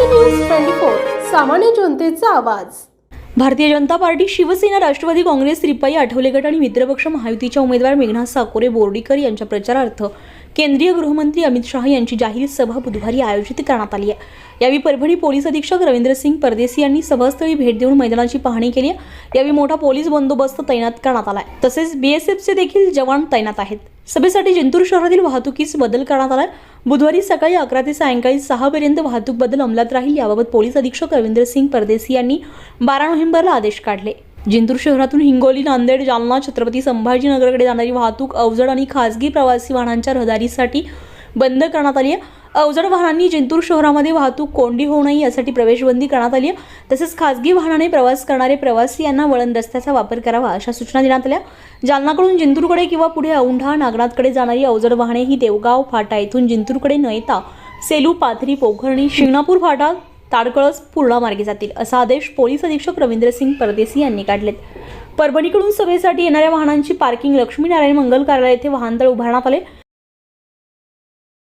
News twenty four सामान्य जनतेचा आवाज. भारतीय जनता पार्टी शिवसेना राष्ट्रवादी काँग्रेस रिपाई आठवले गट आणि मित्रपक्ष महायुतीच्या उमेदवार मेघना साकोरे बोर्डीकर यांच्या प्रचारार्थ केंद्रीय गृहमंत्री अमित शहा यांची जाहीर सभा बुधवारी आयोजित करण्यात आली आहे. यावेळी परभणी पोलीस अधीक्षक रवींद्र सिंग परदेसी यांनी सभास्थळी भेट देऊन मैदानाची पाहणी केली यावेळी मोठा पोलीस बंदोबस्त तैनात करण्यात आला आहे. तसेच बीएसएफचे देखील जवान तैनात आहेत. सभेसाठी जिंतूर शहरातील वाहतुकीस बदल करण्यात आलाय बुधवारी सकाळी अकरा ते सायंकाळी सहापर्यंत वाहतूक बदल अंमलात राहील. याबाबत पोलीस अधीक्षक रवींद्र सिंग परदेसी यांनी बारा नोव्हेंबरला आदेश काढले. जिंतूर शहरातून हिंगोली नांदेड जालना छत्रपती संभाजीनगरकडे जाणारी वाहतूक अवजड आणि खासगी प्रवासी वाहनांच्या रहदारीसाठी बंद करण्यात आली आहे. अवजड वाहनांनी जिंतूर शहरामध्ये वाहतूक कोंडी होऊ नये यासाठी प्रवेशबंदी करण्यात आली आहे. तसेच खासगी वाहनाने प्रवास करणारे प्रवासी यांना वळण रस्त्याचा वापर करावा अशा सूचना देण्यात आल्या. जालनाकडून जिंतूरकडे किंवा पुढे औंढा नागनाथकडे जाणारी अवजड वाहने ही देवगाव फाटा येथून जिंतूरकडे न येता सेलू पाथरी पोखर्णी शिंगणापूर फाटा ताडकळस पूर्णा मार्गे जातील असा आदेश पोलीस अधीक्षक रवींद्र सिंग परदेसी यांनी काढलेत. परभणीकडून सभेसाठी येणाऱ्या वाहनांची पार्किंग लक्ष्मीनारायण मंगल कार्यालय येथे वाहनतळ उभारण्यात आले.